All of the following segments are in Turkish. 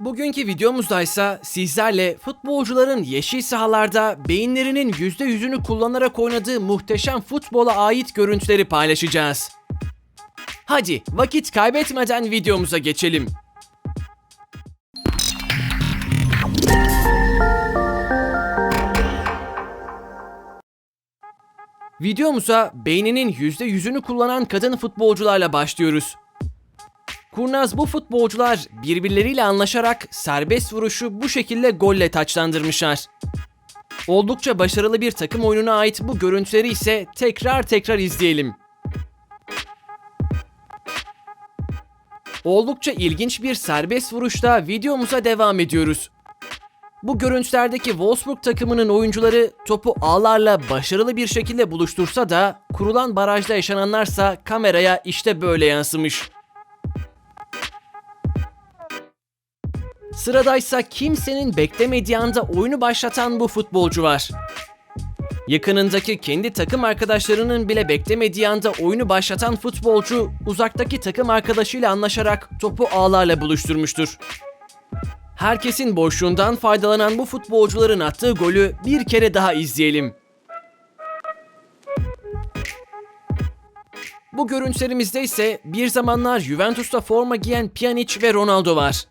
Bugünkü videomuzda ise sizlerle futbolcuların yeşil sahalarda beyinlerinin %100'ünü kullanarak oynadığı muhteşem futbola ait görüntüleri paylaşacağız. Hadi vakit kaybetmeden videomuza geçelim. Videomuza beyninin %100'ünü kullanan kadın futbolcularla başlıyoruz. Kurnaz bu futbolcular birbirleriyle anlaşarak serbest vuruşu bu şekilde golle taçlandırmışlar. Oldukça başarılı bir takım oyununa ait bu görüntüleri ise tekrar tekrar izleyelim. Oldukça ilginç bir serbest vuruşta videomuza devam ediyoruz. Bu görüntülerdeki Wolfsburg takımının oyuncuları topu ağlarla başarılı bir şekilde buluştursa da kurulan barajda yaşananlarsa kameraya işte böyle yansımış. Sıradaysa kimsenin beklemediği anda oyunu başlatan bu futbolcu var. Yakınındaki kendi takım arkadaşlarının bile beklemediği anda oyunu başlatan futbolcu uzaktaki takım arkadaşıyla anlaşarak topu ağlarla buluşturmuştur. Herkesin boşluğundan faydalanan bu futbolcuların attığı golü bir kere daha izleyelim. Bu görüntülerimizde ise bir zamanlar Juventus'ta forma giyen Pjanic ve Ronaldo var.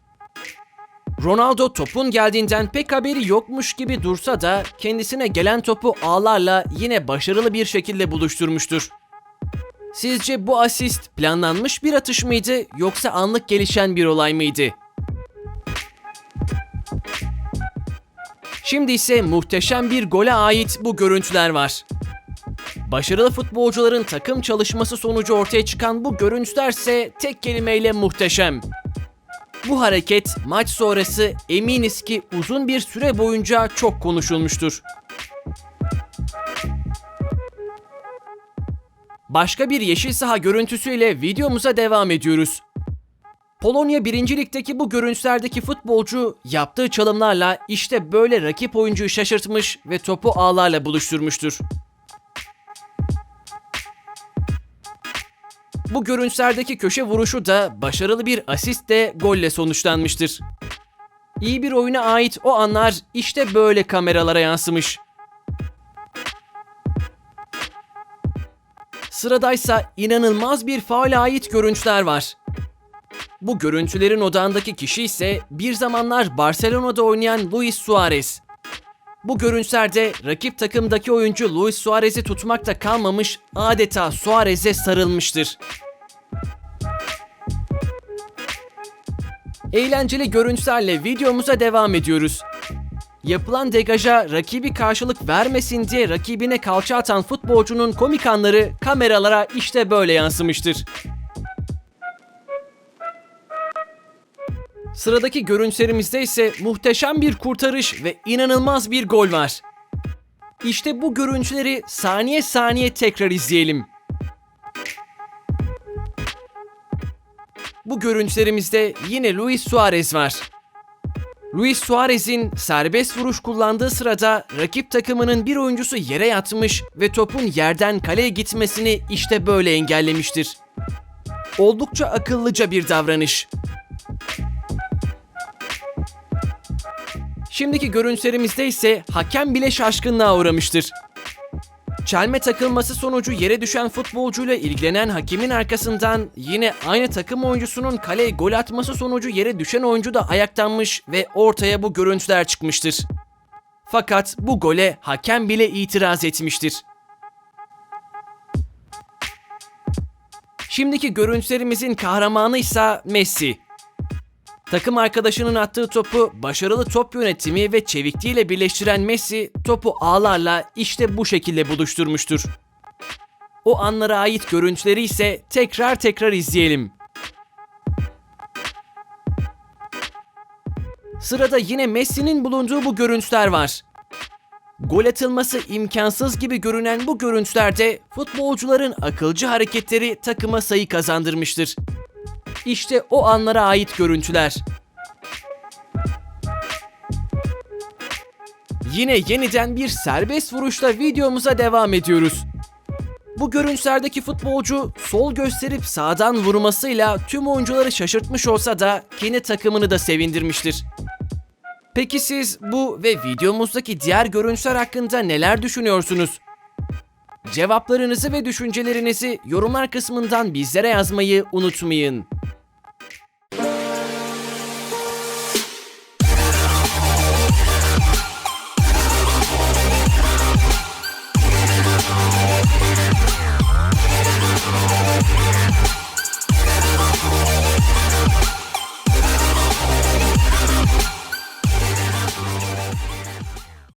Ronaldo topun geldiğinden pek haberi yokmuş gibi dursa da kendisine gelen topu ağlarla yine başarılı bir şekilde buluşturmuştur. Sizce bu asist planlanmış bir atış mıydı yoksa anlık gelişen bir olay mıydı? Şimdi ise muhteşem bir gole ait bu görüntüler var. Başarılı futbolcuların takım çalışması sonucu ortaya çıkan bu görüntüler ise tek kelimeyle muhteşem. Bu hareket maç sonrası eminiz ki uzun bir süre boyunca çok konuşulmuştur. Başka bir yeşil saha görüntüsüyle videomuza devam ediyoruz. Polonya 1. Lig'deki bu görüntülerdeki futbolcu yaptığı çalımlarla işte böyle rakip oyuncuyu şaşırtmış ve topu ağlarla buluşturmuştur. Bu görüntülerdeki köşe vuruşu da başarılı bir asistle golle sonuçlanmıştır. İyi bir oyuna ait o anlar işte böyle kameralara yansımış. Sıradaysa inanılmaz bir faale ait görüntüler var. Bu görüntülerin odağındaki kişi ise bir zamanlar Barcelona'da oynayan Luis Suarez. Bu görüntülerde rakip takımdaki oyuncu Luis Suarez'i tutmakta kalmamış, adeta Suarez'e sarılmıştır. Eğlenceli görüntülerle videomuza devam ediyoruz. Yapılan degaja rakibi karşılık vermesin diye rakibine kalça atan futbolcunun komik anları kameralara işte böyle yansımıştır. Sıradaki görüntülerimizde ise muhteşem bir kurtarış ve inanılmaz bir gol var. İşte bu görüntüleri saniye saniye tekrar izleyelim. Bu görüntülerimizde yine Luis Suarez var. Luis Suarez'in serbest vuruş kullandığı sırada rakip takımının bir oyuncusu yere yatmış ve topun yerden kaleye gitmesini işte böyle engellemiştir. Oldukça akıllıca bir davranış. Şimdiki görüntülerimizde ise hakem bile şaşkınlığa uğramıştır. Çelme takılması sonucu yere düşen futbolcuyla ilgilenen hakemin arkasından yine aynı takım oyuncusunun kaleye gol atması sonucu yere düşen oyuncu da ayaklanmış ve ortaya bu görüntüler çıkmıştır. Fakat bu gole hakem bile itiraz etmiştir. Şimdiki görüntülerimizin kahramanı ise Messi. Takım arkadaşının attığı topu başarılı top yönetimi ve çevikliğiyle birleştiren Messi topu ağlarla işte bu şekilde buluşturmuştur. O anlara ait görüntüleri ise tekrar tekrar izleyelim. Sırada yine Messi'nin bulunduğu bu görüntüler var. Gol atılması imkansız gibi görünen bu görüntülerde futbolcuların akılcı hareketleri takıma sayı kazandırmıştır. İşte o anlara ait görüntüler. Yine yeniden bir serbest vuruşla videomuza devam ediyoruz. Bu görüntülerdeki futbolcu sol gösterip sağdan vurmasıyla tüm oyuncuları şaşırtmış olsa da kendi takımını da sevindirmiştir. Peki siz bu ve videomuzdaki diğer görüntüler hakkında neler düşünüyorsunuz? Cevaplarınızı ve düşüncelerinizi yorumlar kısmından bizlere yazmayı unutmayın.